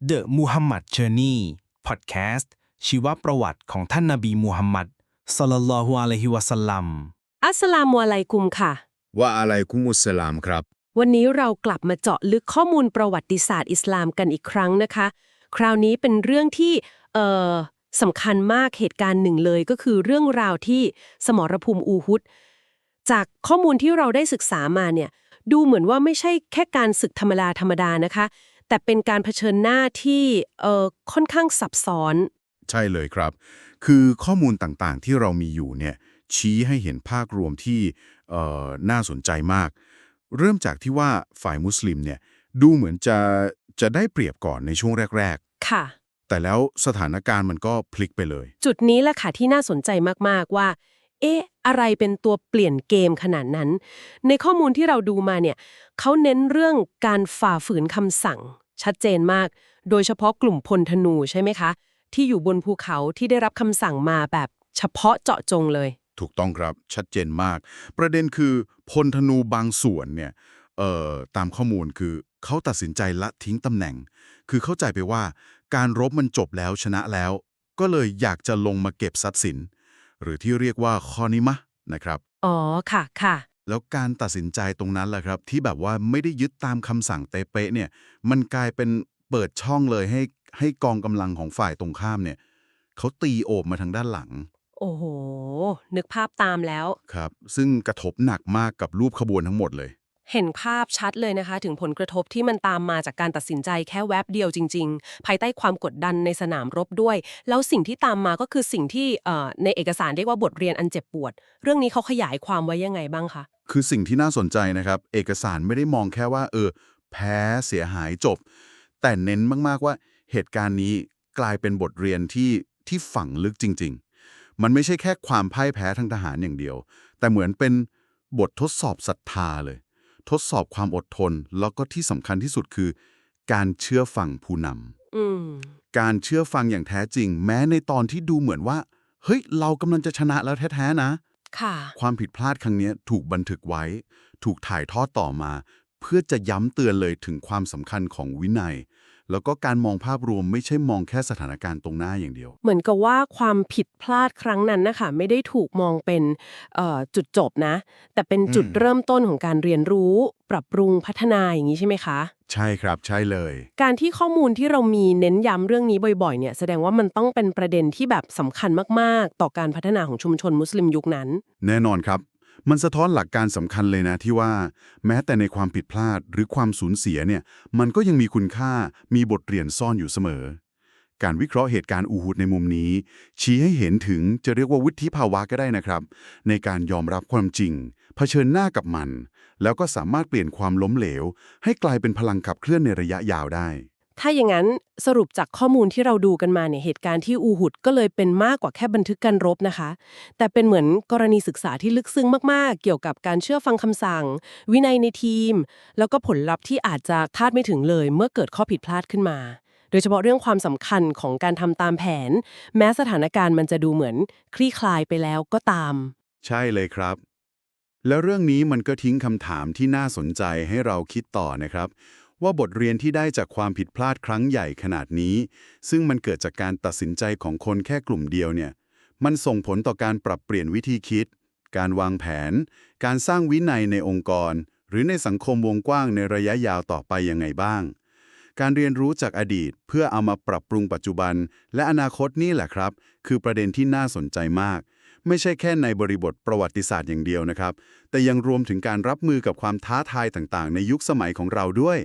The Muhammad Journey Podcast ชีวประวัติของท่านนบีมูฮัมมัดศ็อลลัลลอฮุอะลัยฮิวะสัลลัม อัสสลามุอะลัยกุมค่ะ ว่าอะไรกุมุสสลามครับ วันนี้เรากลับมาเจาะลึกข้อมูลประวัติศาสตร์อิสลามกันอีกครั้งนะคะ คราวนี้เป็นเรื่องที่เอ่อสำคัญมากเหตุการณ์หนึ่งเลยก็คือเรื่องราวที่สมรภูมิอูฮุดจากข้อมูลที่เราได้ศึกษามาเนี่ยดูเหมือนว่าไม่ใช่แค่การศึกธรรมดาธรรมดานะคะ แต่เป็นการเผชิญหน้าที่เอ่อค่อนข้างซับซ้อน ใช่เลยครับ คือข้อมูลต่างๆที่เรามีอยู่เนี่ยชี้ให้เห็นภาพรวมที่เอ่อน่าสนใจมาก เริ่มจากที่ว่าฝ่ายมุสลิมเนี่ยดูเหมือนจะจะได้เปรียบก่อนในช่วงแรกค่ะๆแต่แล้วสถานการณ์มันก็พลิกไปเลย จุดนี้แหละค่ะที่น่าสนใจมากๆว่า เอ๊ะ อะไรเป็นตัวเปลี่ยนเกมขนาดนั้น ในข้อมูลที่เราดูมาเนี่ยเขาเน้นเรื่องการฝ่าฝืนคำสั่ง ชัดเจนมาก โดยเฉพาะกลุ่มพลธนูใช่ไหมคะ ที่อยู่บนภูเขาที่ได้รับคำสั่งมาแบบเฉพาะเจาะจงเลย ถูกต้องครับชัดเจนมาก ประเด็นคือพลธนูบางส่วนเนี่ยเอ่อตามข้อมูลคือเขาตัดสินใจละทิ้งตำแหน่ง คือเข้าใจไปว่าการรบมันจบแล้วชนะแล้ว ก็เลยอยากจะลงมาเก็บทรัพย์สิน หรือที่เรียกว่าคอนิมะนะครับ อ๋อค่ะค่ะ แล้วการตัดสินใจตรงนั้นแหละครับ ที่แบบว่าไม่ได้ยึดตามคำสั่งเป๊ะๆเนี่ย มันกลายเป็นเปิดช่องเลยให้ให้กองกำลังของฝ่ายตรงข้ามเนี่ยเขาตีโอบมาทางด้านหลัง โอ้โห นึกภาพตามแล้ว ครับ ซึ่งกระทบหนักมากกับรูปขบวนทั้งหมดเลย เห็นภาพชัดเลยนะคะ ถึงผลกระทบที่มันตามมาจากการตัดสินใจแค่แวบเดียวจริง ๆ ภายใต้ความกดดันในสนามรบด้วย แล้วสิ่งที่ตามมาก็คือสิ่งที่ในเอกสารเรียกว่าบทเรียนอันเจ็บปวด เรื่องนี้เขาขยายความไว้ยังไงบ้างคะคือสิ่งที่น่าสนใจนะครับ เอกสารไม่ได้มองแค่ว่า เออ แพ้เสียหายจบ แต่เน้นมากๆว่าเหตุการณ์นี้กลายเป็นบทเรียนที่ที่ฝังลึกจริง ๆ มันไม่ใช่แค่ความพ่ายแพ้ทางทหารอย่างเดียว แต่เหมือนเป็นบททดสอบศรัทธาเลย ทดสอบความอดทน แล้วก็ที่สำคัญที่สุดคือ การเชื่อฟังผู้นำอืมการเชื่อฟังอย่างแท้จริง แม้ในตอนที่ดูเหมือนว่า เฮ้ย เรากำลังจะชนะแล้วแท้ๆนะค่ะ ความผิดพลาดครั้งนี้ถูกบันทึกไว้ ถูกถ่ายทอดต่อมา เพื่อจะย้ำเตือนเลยถึงความสำคัญของวินัย แล้วก็การมองภาพรวมไม่ใช่มองแค่สถานการณ์ตรงหน้าอย่างเดียว เหมือนกับว่าความผิดพลาดครั้งนั้นนะคะไม่ได้ถูกมองเป็นเอ่อจุดจบนะ แต่เป็นจุดอืมเริ่มต้นของการเรียนรู้ ปรับปรุงพัฒนาอย่างนี้ใช่ไหมคะ ใช่ครับใช่เลย การที่ข้อมูลที่เรามีเน้นย้ำเรื่องนี้บ่อยๆเนี่ยแสดงว่ามันต้องเป็นประเด็นที่แบบสำคัญมากๆ ต่อการพัฒนาของชุมชนมุสลิมยุคนั้น แน่นอนครับ มันสะท้อนหลักการสำคัญเลยนะที่ว่า แม้แต่ในความผิดพลาดหรือความสูญเสียเนี่ย มันก็ยังมีคุณค่ามีบทเรียนซ่อนอยู่เสมอ การวิเคราะห์เหตุการณ์อูฮุดในมุมนี้ ชี้ให้เห็นถึงจะเรียกว่าวุฒิภาวะก็ได้นะครับ ในการยอมรับความจริง เผชิญหน้ากับมัน แล้วก็สามารถเปลี่ยนความล้มเหลว ให้กลายเป็นพลังขับเคลื่อนในระยะยาวได้ ถ้าอย่างนั้นสรุปจากข้อมูลที่เราดูกันมาเนี่ยเหตุการณ์ที่อูหุดก็เลยเป็นมากกว่าแค่บันทึกการรบนะคะ แต่เป็นเหมือนกรณีศึกษาที่ลึกซึ้งมากๆ เกี่ยวกับการเชื่อฟังคำสั่ง วินัยในทีม แล้วก็ผลลัพธ์ที่อาจจะคาดไม่ถึงเลย เมื่อเกิดข้อผิดพลาดขึ้นมา โดยเฉพาะเรื่องความสำคัญของการทำตามแผน แม้สถานการณ์มันจะดูเหมือนคลี่คลายไปแล้วก็ตาม ใช่เลยครับแล้วเรื่องนี้มันก็ทิ้งคำถามที่น่าสนใจให้เราคิดต่อนะครับ ว่าบทเรียนที่ได้จากความผิดพลาดครั้งใหญ่ขนาดนี้ ซึ่งมันเกิดจากการตัดสินใจของคนแค่กลุ่มเดียวเนี่ย มันส่งผลต่อการปรับเปลี่ยนวิธีคิด การวางแผน การสร้างวินัยในองค์กร หรือในสังคมวงกว้างในระยะยาวต่อไปยังไงบ้าง การเรียนรู้จากอดีตเพื่อเอามาปรับปรุงปัจจุบัน และอนาคตนี่แหละครับ คือประเด็นที่น่าสนใจมากไม่ใช่แค่ในบริบทประวัติศาสตร์อย่างเดียวนะครับ แต่ยังรวมถึงการรับมือกับความท้าทายต่างๆ ในยุคสมัยของเราด้วย